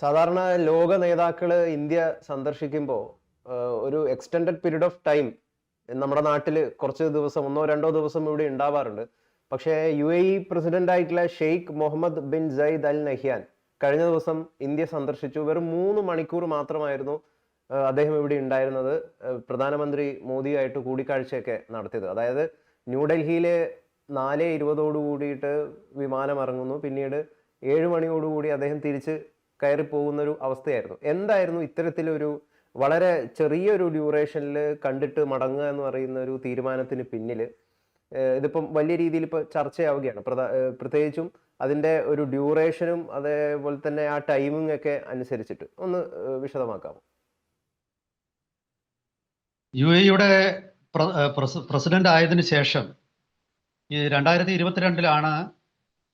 സാധാരണ ലോക നേതാക്കൾ ഇന്ത്യ സന്ദർശിക്കുമ്പോൾ ഒരു എക്സ്റ്റെൻഡഡ് പീരീഡ് ഓഫ് ടൈം നമ്മുടെ നാട്ടിൽ കുറച്ച് ദിവസം ഒന്നോ രണ്ടോ ദിവസം ഇവിടെ ഉണ്ടാവാറുണ്ട്. പക്ഷേ യു എ ഇ പ്രസിഡന്റ് ആയിട്ടുള്ള Sheikh Mohammed bin Zayed Al Nahyan കഴിഞ്ഞ ദിവസം ഇന്ത്യ സന്ദർശിച്ചു. വെറും മൂന്ന് മണിക്കൂർ മാത്രമായിരുന്നു അദ്ദേഹം ഇവിടെ ഉണ്ടായിരുന്നത്. പ്രധാനമന്ത്രി മോദിയായിട്ട് കൂടിക്കാഴ്ചയൊക്കെ നടത്തിയത്. അതായത് ന്യൂഡൽഹിയിലെ നാല് ഇരുപതോടു കൂടിയിട്ട് വിമാനം ഇറങ്ങുന്നു. പിന്നീട് ഏഴ് മണിയോടുകൂടി അദ്ദേഹം തിരിച്ച് കയറി പോകുന്ന ഒരു അവസ്ഥയായിരുന്നു. എന്തായിരുന്നു ഇത്തരത്തിലൊരു വളരെ ചെറിയൊരു ഡ്യൂറേഷനിൽ കണ്ടിട്ട് മടങ്ങുക എന്ന് പറയുന്ന ഒരു തീരുമാനത്തിന് പിന്നിൽ ഇതിപ്പം വലിയ രീതിയിൽ ഇപ്പോൾ ചർച്ചയാവുകയാണ് പ്രത്യേകിച്ചും അതിന്റെ ഒരു ഡ്യൂറേഷനും അതേപോലെ തന്നെ ആ ടൈമിംഗ് ഒക്കെ അനുസരിച്ചിട്ട് ഒന്ന് വിശദമാക്കാമോ? യു എയുടെ പ്രസിഡന്റ് ആയതിനു ശേഷം ഈ രണ്ടായിരത്തി ഇരുപത്തിരണ്ടിലാണ്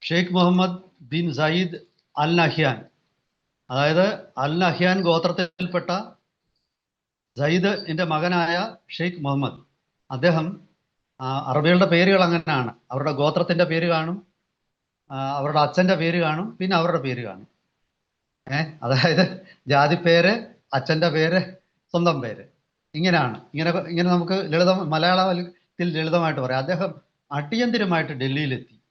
Sheikh Mohammed bin Zayed Al Nahyan അതായത് അൽ അഹ്യാൻ ഗോത്രത്തിൽപ്പെട്ട സയ്യിദിന്റെ മകനായ ഷെയ്ഖ് മുഹമ്മദ്. അദ്ദേഹം അറബികളുടെ പേരുകൾ അങ്ങനെയാണ്. അവരുടെ ഗോത്രത്തിന്റെ പേര് കാണും അവരുടെ അച്ഛന്റെ പേര് കാണും പിന്നെ അവരുടെ പേര് കാണും. ഏഹ് അതായത് ജാതി പേര് അച്ഛന്റെ പേര് സ്വന്തം പേര്. ഇങ്ങനെയാണ്. ഇങ്ങനെ ഇങ്ങനെ നമുക്ക് ലളിതം മലയാളത്തിൽ ലളിതമായിട്ട് പറയാം. അദ്ദേഹം അടിയന്തിരമായിട്ട് ഡൽഹിയിലെത്തി.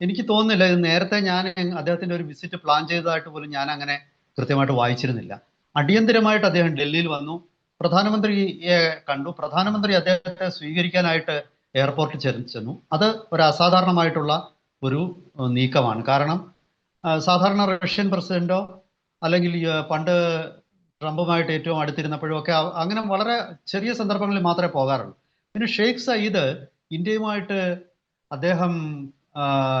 എനിക്ക് തോന്നുന്നില്ല. ഇത് നേരത്തെ ഞാൻ അദ്ദേഹത്തിന്റെ ഒരു വിസിറ്റ് പ്ലാൻ ചെയ്തതായിട്ട് പോലും ഞാൻ അങ്ങനെ കൃത്യമായിട്ട് വായിച്ചിരുന്നില്ല. അടിയന്തരമായിട്ട് അദ്ദേഹം ഡൽഹിയിൽ വന്നു. പ്രധാനമന്ത്രിയെ കണ്ടു. പ്രധാനമന്ത്രി അദ്ദേഹത്തെ സ്വീകരിക്കാനായിട്ട് എയർപോർട്ടിൽ ചെന്ന് അത് ഒരു അസാധാരണമായിട്ടുള്ള ഒരു നീക്കമാണ്. കാരണം സാധാരണ റഷ്യൻ പ്രസിഡന്റോ അല്ലെങ്കിൽ പണ്ട് ട്രംപുമായിട്ട് ഏറ്റവും അടുത്തിരുന്നപ്പോഴും ഒക്കെ അങ്ങനെ വളരെ ചെറിയ സന്ദർഭങ്ങളിൽ മാത്രമേ പോകാറുള്ളൂ. പിന്നെ ഷെയ്ഖ് സയ്യിദ് ഇന്ത്യയുമായിട്ട് അദ്ദേഹം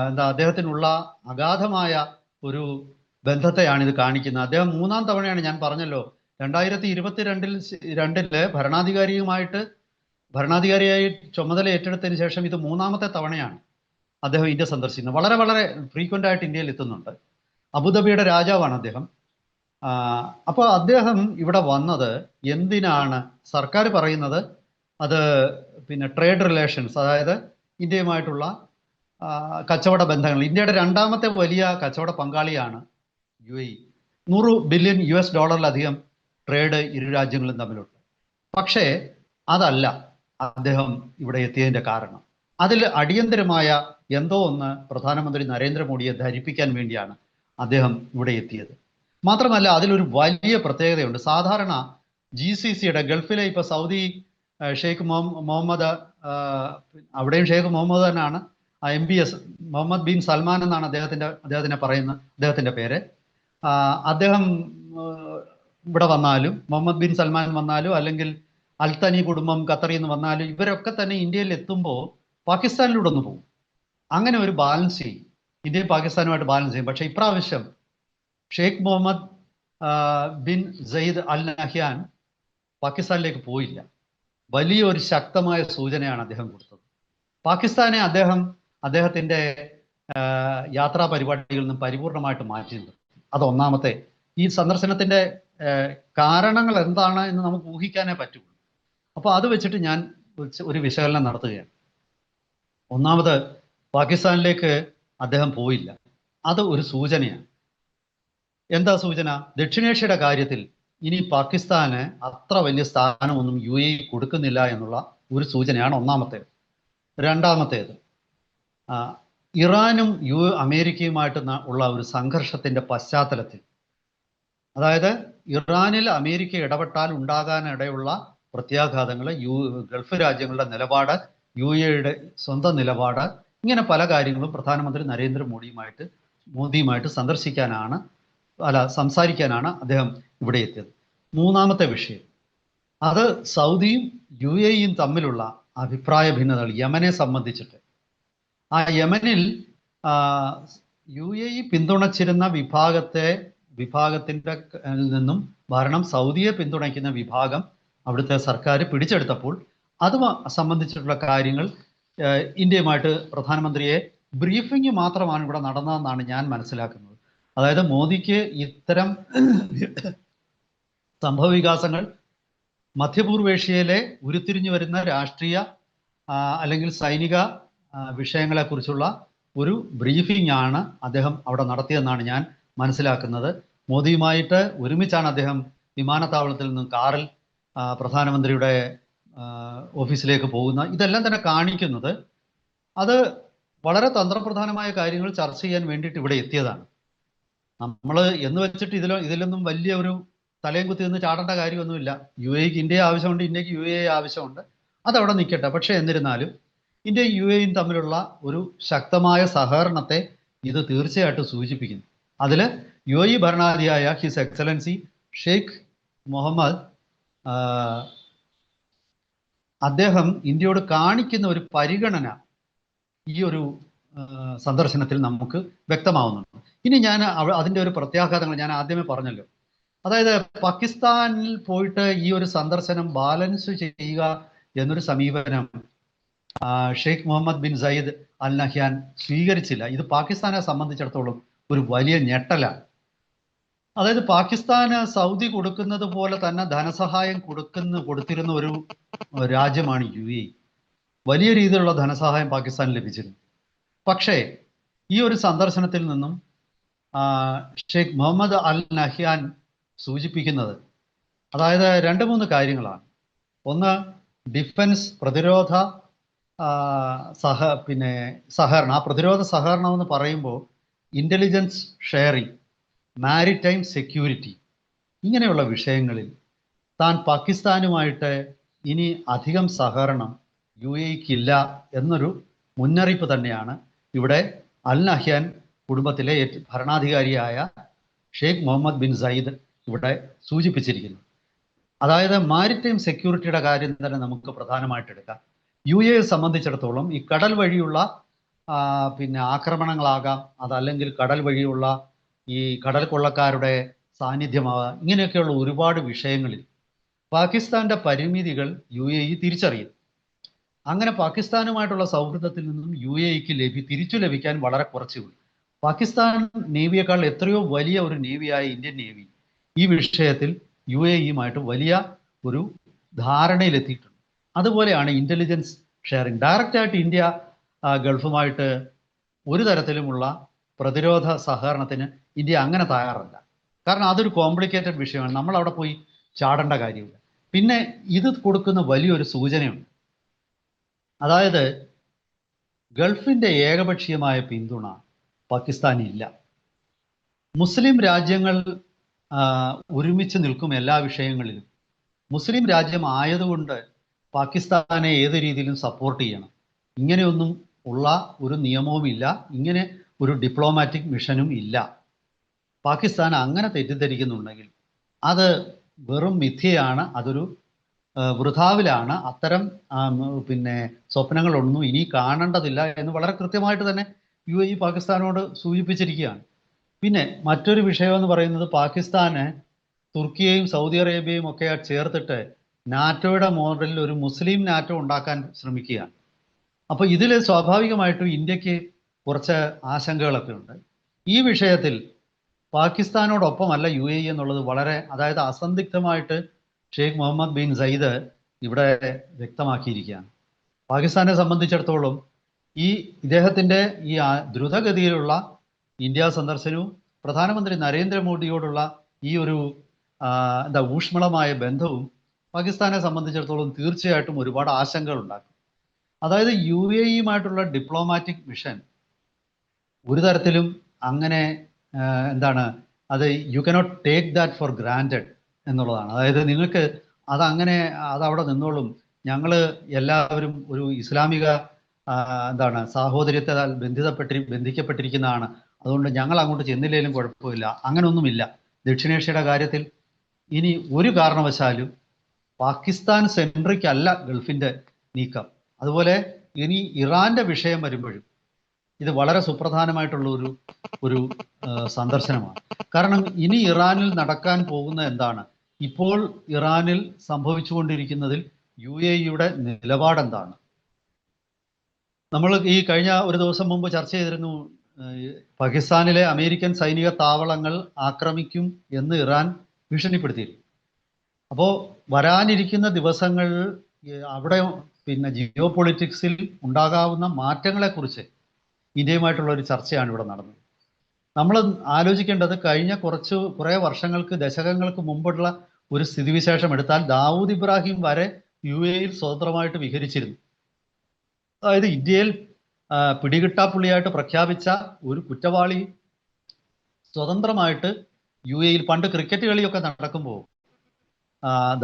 എന്താ അദ്ദേഹത്തിനുള്ള അഗാധമായ ഒരു ബന്ധത്തെയാണ് ഇത് കാണിക്കുന്നത്. അദ്ദേഹം മൂന്നാം തവണയാണ് ഞാൻ പറഞ്ഞല്ലോ രണ്ടായിരത്തി ഇരുപത്തിരണ്ടിൽ രണ്ടിൽ ഭരണാധികാരിയുമായിട്ട് ഭരണാധികാരിയായി ചുമതല ഏറ്റെടുത്തതിന് ശേഷം ഇത് മൂന്നാമത്തെ തവണയാണ് അദ്ദേഹം ഇന്ത്യ സന്ദർശിക്കുന്നത്. വളരെ വളരെ ഫ്രീക്വന്റ് ആയിട്ട് ഇന്ത്യയിൽ എത്തുന്നുണ്ട്. അബുദാബിയുടെ രാജാവാണ് അദ്ദേഹം. അപ്പോൾ അദ്ദേഹം ഇവിടെ വന്നത് എന്തിനാണ്? സർക്കാർ പറയുന്നത് അത് പിന്നെ ട്രേഡ് റിലേഷൻസ് അതായത് ഇന്ത്യയുമായിട്ടുള്ള കച്ചവട ബന്ധങ്ങൾ. ഇന്ത്യയുടെ രണ്ടാമത്തെ വലിയ കച്ചവട പങ്കാളിയാണ് യു എ നൂറ് ബില്യൺ യു എസ് ഡോളറിലധികം ട്രേഡ് ഇരു രാജ്യങ്ങളും തമ്മിലുണ്ട്. പക്ഷേ അതല്ല അദ്ദേഹം ഇവിടെ എത്തിയതിന്റെ കാരണം. അതിൽ അടിയന്തരമായ എന്തോ ഒന്ന് പ്രധാനമന്ത്രി നരേന്ദ്രമോദിയെ ധരിപ്പിക്കാൻ വേണ്ടിയാണ് അദ്ദേഹം ഇവിടെ എത്തിയത്. മാത്രമല്ല അതിലൊരു വലിയ പ്രത്യേകതയുണ്ട്. സാധാരണ ജി സി സിയുടെ ഗൾഫിലെ ഇപ്പൊ സൗദി ഷെയ്ഖ് മുഹമ്മ- മുഹമ്മദ് അവിടെയും ഷെയ്ഖ് മുഹമ്മദ് തന്നെയാണ് M B S Mohammed bin Salman എന്നാണ് അദ്ദേഹത്തിന്റെ അദ്ദേഹത്തിനെ പറയുന്ന അദ്ദേഹത്തിന്റെ പേര്. അദ്ദേഹം ഇവിടെ വന്നാലും മുഹമ്മദ് ബിൻ സൽമാൻ വന്നാലും അല്ലെങ്കിൽ അൽത്തനി കുടുംബം ഖത്തറിൽ നിന്ന് വന്നാലും ഇവരൊക്കെ തന്നെ ഇന്ത്യയിൽ എത്തുമ്പോൾ പാകിസ്ഥാനിലൂടെ ഒന്ന് പോകും. അങ്ങനെ ഒരു ബാലൻസ് ചെയ്യും. ഇന്ത്യയും പാകിസ്ഥാനുമായിട്ട് ബാലൻസ് ചെയ്യും. പക്ഷേ ഇപ്രാവശ്യം Sheikh Mohammed bin Zayed Al Nahyan പാകിസ്ഥാനിലേക്ക് പോയില്ല. വലിയൊരു ശക്തമായ സൂചനയാണ് അദ്ദേഹം കൊടുത്തത്. പാകിസ്ഥാനെ അദ്ദേഹം അദ്ദേഹത്തിന്റെ ആ, യാത്രാ പരിപാടികളിൽ നിന്നും പരിപൂർണമായിട്ട് മാറ്റി നിർത്തി ഈ സന്ദർശനത്തിന്റെ കാരണങ്ങൾ എന്താണ് എന്ന് നമുക്ക് ഊഹിക്കാനേ പറ്റുള്ളൂ. അപ്പോൾ അത് വെച്ചിട്ട് ഞാൻ ഒരു- വിശകലനം നടത്തുകയാണ്. ഒന്നാമത് പാകിസ്ഥാനിലേക്ക് അദ്ദേഹം പോയില്ല. അത് ഒരു സൂചനയാണ്. എന്താ സൂചന? ദക്ഷിണേഷ്യയുടെ കാര്യത്തിൽ ഇനി പാകിസ്ഥാന് അത്ര വലിയ സ്ഥാനമൊന്നും യു എ കൊടുക്കുന്നില്ല എന്നുള്ള ഒരു സൂചനയാണ് ഒന്നാമത്തേത്. രണ്ടാമത്തേത് ഇറാനും യു അമേരിക്കയുമായിട്ട് ഉള്ള ഒരു സംഘർഷത്തിന്റെ പശ്ചാത്തലത്തിൽ. അതായത് ഇറാനിൽ അമേരിക്ക ഇടപെട്ടാൽ ഉണ്ടാകാനിടയുള്ള പ്രത്യാഘാതങ്ങൾ യു ഗൾഫ് രാജ്യങ്ങളുടെ നിലപാട് യു എയുടെ സ്വന്തം നിലപാട് ഇങ്ങനെ പല കാര്യങ്ങളും പ്രധാനമന്ത്രി നരേന്ദ്രമോദിയുമായിട്ട് മോദിയുമായിട്ട് സന്ദർശിക്കാനാണ് അല്ല സംസാരിക്കാനാണ് അദ്ദേഹം ഇവിടെ എത്തിയത്. മൂന്നാമത്തെ വിഷയം. അത് സൗദിയും യു എയും തമ്മിലുള്ള അഭിപ്രായ ഭിന്നതകൾ യമനെ സംബന്ധിച്ചിട്ട്. ആ യമനിൽ യു എ ഇ പിന്തുണച്ചിരുന്ന വിഭാഗത്തെ വിഭാഗത്തിന്റെ നിന്നും ഭരണം സൗദിയെ പിന്തുണയ്ക്കുന്ന വിഭാഗം അവിടുത്തെ സർക്കാർ പിടിച്ചെടുത്തപ്പോൾ അത് സംബന്ധിച്ചിട്ടുള്ള കാര്യങ്ങൾ ഇന്ത്യയുമായിട്ട് പ്രധാനമന്ത്രിയെ ബ്രീഫിംഗ് മാത്രമാണ് ഇവിടെ നടന്നതെന്നാണ് ഞാൻ മനസ്സിലാക്കുന്നത്. അതായത് മോദിക്ക് ഇത്തരം സംഭവ വികാസങ്ങൾ മധ്യപൂർവേഷ്യയിലെ ഉരുത്തിരിഞ്ഞു വരുന്ന രാഷ്ട്രീയ അല്ലെങ്കിൽ സൈനിക വിഷയങ്ങളെക്കുറിച്ചുള്ള ഒരു ബ്രീഫിംഗ് ആണ് അദ്ദേഹം അവിടെ നടത്തിയതെന്നാണ് ഞാൻ മനസ്സിലാക്കുന്നത്. മോദിയുമായിട്ട് ഒരുമിച്ചാണ് അദ്ദേഹം വിമാനത്താവളത്തിൽ നിന്നും കാറിൽ പ്രധാനമന്ത്രിയുടെ ഓഫീസിലേക്ക് പോകുന്ന ഇതെല്ലാം തന്നെ കാണിക്കുന്നത്. അത് വളരെ തന്ത്രപ്രധാനമായ കാര്യങ്ങൾ ചർച്ച ചെയ്യാൻ വേണ്ടിയിട്ട് ഇവിടെ എത്തിയതാണ്. നമ്മൾ എന്ന് വെച്ചിട്ട് ഇതിലോ ഇതിലൊന്നും വലിയ ഒരു തലയും കുത്തി നിന്ന് ചാടേണ്ട കാര്യമൊന്നുമില്ല. യു എക്ക് ഇന്ത്യ ആവശ്യമുണ്ട് ഇന്ത്യയ്ക്ക് യു എ ആവശ്യമുണ്ട്. അതവിടെ നിൽക്കട്ടെ. പക്ഷേ എന്നിരുന്നാലും ഇന്ത്യയും യു എയും തമ്മിലുള്ള ഒരു ശക്തമായ സഹകരണത്തെ ഇത് തീർച്ചയായിട്ടും സൂചിപ്പിക്കുന്നു. അതിൽ യു എ ഭരണാധികാരിയായ ഹിസ് എക്സലൻസി ഷെയ്ഖ് മുഹമ്മദ് അദ്ദേഹം ഇന്ത്യയോട് കാണിക്കുന്ന ഒരു പരിഗണന ഈ ഒരു സന്ദർശനത്തിൽ നമുക്ക് വ്യക്തമാവുന്നുണ്ട്. ഇനി ഞാൻ അതിന്റെ ഒരു പ്രത്യാഘാതങ്ങൾ ഞാൻ ആദ്യമേ പറഞ്ഞല്ലോ. അതായത് പാകിസ്ഥാനിൽ പോയിട്ട് ഈ ഒരു സന്ദർശനം ബാലൻസ് ചെയ്യുക എന്നൊരു സമീപനം Sheikh Mohammed bin Zayed Al Nahyan സ്വീകരിച്ചില്ല. ഇത് പാകിസ്ഥാനെ സംബന്ധിച്ചിടത്തോളം ഒരു വലിയ ഞെട്ടലാണ്. അതായത് പാകിസ്ഥാന് സൗദി കൊടുക്കുന്നത് പോലെ തന്നെ ധനസഹായം കൊടുക്കുന്ന കൊടുത്തിരുന്ന ഒരു രാജ്യമാണ് യു എ. വലിയ രീതിയിലുള്ള ധനസഹായം പാകിസ്ഥാൻ ലഭിച്ചിരുന്നു പക്ഷേ ഈ ഒരു സന്ദർശനത്തിൽ നിന്നും ഷെയ്ഖ് മുഹമ്മദ് അൽ നഹ്യാൻ സൂചിപ്പിക്കുന്നത് അതായത് രണ്ട് മൂന്ന് കാര്യങ്ങളാണ്. ഒന്ന് ഡിഫൻസ് പ്രതിരോധ സഹ പിന്നെ സഹകരണം. ആ പ്രതിരോധ സഹകരണം എന്ന് പറയുമ്പോൾ ഇന്റലിജൻസ് ഷെയറിംഗ് മാരിടൈം സെക്യൂരിറ്റി ഇങ്ങനെയുള്ള വിഷയങ്ങളിൽ താൻ പാകിസ്ഥാനുമായിട്ട് ഇനി അധികം സഹകരണം യു എക്കില്ല എന്നൊരു മുന്നറിയിപ്പ് തന്നെയാണ് ഇവിടെ അൽ നഹ്യാൻ കുടുംബത്തിലെ ഭരണാധികാരിയായ ഷെയ്ഖ് മുഹമ്മദ് ബിൻ സയ്യിദ് ഇവിടെ സൂചിപ്പിച്ചിരിക്കുന്നു. അതായത് മാരിടൈം സെക്യൂരിറ്റിയുടെ കാര്യം തന്നെ നമുക്ക് പ്രധാനമായിട്ട് എടുക്കാം. യു എ സംബന്ധിച്ചിടത്തോളം ഈ കടൽ വഴിയുള്ള പിന്നെ ആക്രമണങ്ങളാകാം അതല്ലെങ്കിൽ കടൽ വഴിയുള്ള ഈ കടൽ കൊള്ളക്കാരുടെ സാന്നിധ്യമാകാം. ഇങ്ങനെയൊക്കെയുള്ള ഒരുപാട് വിഷയങ്ങളിൽ പാകിസ്ഥാന്റെ പരിമിതികൾ യു എ ഇ തിരിച്ചറിയും. അങ്ങനെ പാകിസ്ഥാനുമായിട്ടുള്ള സൗഹൃദത്തിൽ നിന്നും യു എ ഇക്ക് ലഭി തിരിച്ചു ലഭിക്കാൻ വളരെ കുറച്ചേ ഉള്ളൂ പാകിസ്ഥാൻ നേവിയേക്കാൾ എത്രയോ വലിയ ഒരു നേവിയായ ഇന്ത്യൻ നേവി ഈ വിഷയത്തിൽ യു എ ഇയുമായിട്ട് വലിയ ഒരു ധാരണയിലെത്തിയിട്ടുണ്ട്. അതുപോലെയാണ് ഇന്റലിജൻസ് ഷെയറിങ് ഡയറക്റ്റായിട്ട് ഇന്ത്യ ഗൾഫുമായിട്ട് ഒരു തരത്തിലുമുള്ള പ്രതിരോധ സഹകരണത്തിന് ഇന്ത്യ അങ്ങനെ തയ്യാറല്ല. കാരണം അതൊരു കോംപ്ലിക്കേറ്റഡ് വിഷയമാണ്. നമ്മൾ അവിടെ പോയി ചാടേണ്ട കാര്യമില്ല. പിന്നെ ഇത് കൊടുക്കുന്ന വലിയൊരു സൂചനയുണ്ട്. അതായത് ഗൾഫിന്റെ ഏകപക്ഷീയമായ പിന്തുണ പാകിസ്ഥാനില്ല മുസ്ലിം രാജ്യങ്ങൾ ഒരുമിച്ച് നിൽക്കും എല്ലാ വിഷയങ്ങളിലും. മുസ്ലിം രാജ്യം ആയതുകൊണ്ട് പാകിസ്ഥാനെ ഏത് രീതിയിലും സപ്പോർട്ട് ചെയ്യണം. ഇങ്ങനെയൊന്നും ഉള്ള ഒരു നിയമവും ഇല്ല. ഇങ്ങനെ ഒരു ഡിപ്ലോമാറ്റിക് മിഷനും ഇല്ല. പാകിസ്ഥാൻ അങ്ങനെ തെറ്റിദ്ധരിക്കുന്നുണ്ടെങ്കിൽ അത് വെറും മിഥ്യയാണ് അതൊരു വൃഥാവിലാണ്. അത്തരം പിന്നെ സ്വപ്നങ്ങളൊന്നും ഇനി കാണേണ്ടതില്ല എന്ന് വളരെ കൃത്യമായിട്ട് തന്നെ യു എ പാകിസ്ഥാനോട് സൂചിപ്പിച്ചിരിക്കുകയാണ്. പിന്നെ മറ്റൊരു വിഷയം എന്ന് പറയുന്നത് പാകിസ്ഥാന് തുർക്കിയെയും സൗദി അറേബ്യയും ഒക്കെ ചേർത്തിട്ട് നാറ്റോയുടെ മോഡലിൽ ഒരു മുസ്ലിം നാറ്റോ ഉണ്ടാക്കാൻ ശ്രമിക്കുകയാണ്. അപ്പോൾ ഇതിൽ സ്വാഭാവികമായിട്ടും ഇന്ത്യയ്ക്ക് കുറച്ച് ആശങ്കകളൊക്കെ ഉണ്ട്. ഈ വിഷയത്തിൽ പാകിസ്ഥാനോടൊപ്പമല്ല യു എ എന്നുള്ളത് വളരെ അതായത് അസന്ദിഗ്ധമായിട്ട് ഷെയ്ഖ് മുഹമ്മദ് ബിൻ സയ്ദ് ഇവിടെ വ്യക്തമാക്കിയിരിക്കുകയാണ്. പാകിസ്ഥാനെ സംബന്ധിച്ചിടത്തോളം ഈ ഇദ്ദേഹത്തിന്റെ ഈ ദ്രുതഗതിയിലുള്ള ഇന്ത്യ സന്ദർശനവും പ്രധാനമന്ത്രി നരേന്ദ്രമോദിയോടുള്ള ഈ ഒരു എന്താ ഊഷ്മളമായ ബന്ധവും പാകിസ്ഥാനെ സംബന്ധിച്ചിടത്തോളം തീർച്ചയായിട്ടും ഒരുപാട് ആശങ്കകൾ ഉണ്ടാക്കും അതായത് യു എ ഇയുമായിട്ടുള്ള ഡിപ്ലോമാറ്റിക് മിഷൻ ഒരു തരത്തിലും അങ്ങനെ എന്താണ് അത് you cannot take that for granted എന്നുള്ളതാണ്. അതായത് നിങ്ങൾക്ക് അതങ്ങനെ അതവിടെ നിന്നോളും. ഞങ്ങൾ എല്ലാവരും ഒരു ഇസ്ലാമിക എന്താണ് സാഹോദര്യത്താൽ ബന്ധിതപ്പെട്ടി ബന്ധിക്കപ്പെട്ടിരിക്കുന്നതാണ്. അതുകൊണ്ട് ഞങ്ങൾ അങ്ങോട്ട് ചെന്നില്ലെങ്കിലും കുഴപ്പമില്ല. അങ്ങനെയൊന്നുമില്ല ദക്ഷിണേഷ്യയുടെ കാര്യത്തിൽ ഇനി ഒരു കാരണവശാലും പാകിസ്ഥാൻ സെൻട്രിക് അല്ല ഗൾഫിന്റെ നീക്കം. അതുപോലെ ഇനി ഇറാന്റെ വിഷയം വരുമ്പോഴും ഇത് വളരെ സുപ്രധാനമായിട്ടുള്ള ഒരു ഒരു സന്ദർശനമാണ്. കാരണം ഇനി ഇറാനിൽ നടക്കാൻ പോകുന്ന എന്താണ്? ഇപ്പോൾ ഇറാനിൽ സംഭവിച്ചുകൊണ്ടിരിക്കുന്നതിൽ യു എ ഇയുടെ നിലപാടെന്താണ്? നമ്മൾ ഈ കഴിഞ്ഞ ഒരു ദിവസം മുമ്പ് ചർച്ച ചെയ്തിരുന്നു പാകിസ്ഥാനിലെ അമേരിക്കൻ സൈനിക താവളങ്ങൾ ആക്രമിക്കും എന്ന് ഇറാൻ ഭീഷണിപ്പെടുത്തിയിരുന്നു അപ്പോൾ വരാനിരിക്കുന്ന ദിവസങ്ങൾ അവിടെ പിന്നെ ജിയോ പൊളിറ്റിക്സിൽ ഉണ്ടാകാവുന്ന മാറ്റങ്ങളെക്കുറിച്ച് ഇന്ത്യയുമായിട്ടുള്ള ഒരു ചർച്ചയാണ് ഇവിടെ നടന്നത്. നമ്മൾ ആലോചിക്കേണ്ടത് കഴിഞ്ഞ കുറച്ച് കുറേ വർഷങ്ങൾക്ക് ദശകങ്ങൾക്ക് മുമ്പുള്ള ഒരു സ്ഥിതിവിശേഷം എടുത്താൽ ദാവൂദ് ഇബ്രാഹിം വരെ യു എയിൽ സ്വതന്ത്രമായിട്ട് വിഹരിച്ചിരുന്നു. അതായത് ഇന്ത്യയിൽ പിടികിട്ടാപ്പുള്ളിയായിട്ട് പ്രഖ്യാപിച്ച ഒരു കുറ്റവാളി സ്വതന്ത്രമായിട്ട് യു എയിൽ പണ്ട് ക്രിക്കറ്റ് കളിയൊക്കെ നടക്കുമ്പോൾ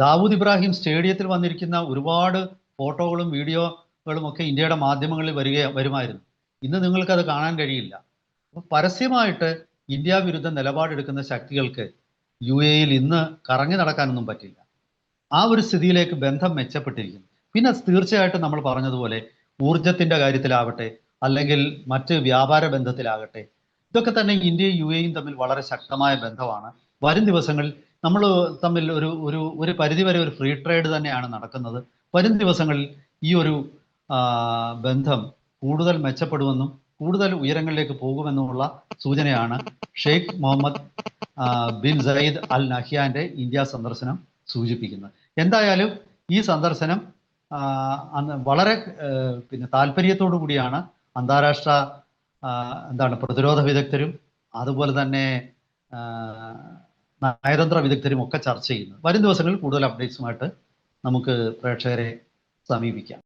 ദാവൂദ് ഇബ്രാഹിം സ്റ്റേഡിയത്തിൽ വന്നിരിക്കുന്ന ഒരുപാട് ഫോട്ടോകളും വീഡിയോകളും ഒക്കെ ഇന്ത്യയുടെ മാധ്യമങ്ങളിൽ വരിക വരുമായിരുന്നു. ഇന്ന് നിങ്ങൾക്കത് കാണാൻ കഴിയില്ല. പരസ്യമായിട്ട് ഇന്ത്യ വിരുദ്ധ നിലപാടെടുക്കുന്ന ശക്തികൾക്ക് യു എയിൽ ഇന്ന് കറങ്ങി നടക്കാനൊന്നും പറ്റില്ല. ആ ഒരു സ്ഥിതിയിലേക്ക് ബന്ധം മെച്ചപ്പെട്ടിരിക്കുന്നു. പിന്നെ തീർച്ചയായിട്ടും നമ്മൾ പറഞ്ഞതുപോലെ ഊർജത്തിന്റെ കാര്യത്തിലാവട്ടെ അല്ലെങ്കിൽ മറ്റ് വ്യാപാര ബന്ധത്തിലാകട്ടെ ഇതൊക്കെ തന്നെ ഇന്ത്യയും യു എയും തമ്മിൽ വളരെ ശക്തമായ ബന്ധമാണ്. വരും ദിവസങ്ങളിൽ നമ്മൾ തമ്മിൽ ഒരു ഒരു ഒരു പരിധിവരെ ഒരു ഫ്രീ ട്രേഡ് തന്നെയാണ് നടക്കുന്നത്. വരും ദിവസങ്ങളിൽ ഈ ഒരു ബന്ധം കൂടുതൽ മെച്ചപ്പെടുമെന്നും കൂടുതൽ ഉയരങ്ങളിലേക്ക് പോകുമെന്നുമുള്ള സൂചനയാണ് ഷെയ്ഖ് മുഹമ്മദ് ബിൻ സയ്യിദ് അൽ നഹ്യാന്റെ ഇന്ത്യ സന്ദർശനം സൂചിപ്പിക്കുന്നത്. എന്തായാലും ഈ സന്ദർശനം വളരെ പിന്നെ താല്പര്യത്തോടു കൂടിയാണ് അന്താരാഷ്ട്ര എന്താണ് പ്രതിരോധ വിദഗ്ധരും അതുപോലെ തന്നെ നയതന്ത്ര വിദഗ്ധരും ഒക്കെ ചർച്ച ചെയ്യുന്നത് വരും ദിവസങ്ങളിൽ കൂടുതൽ അപ്ഡേറ്റ്സുമായിട്ട് നമുക്ക് പ്രേക്ഷകരെ സമീപിക്കാം.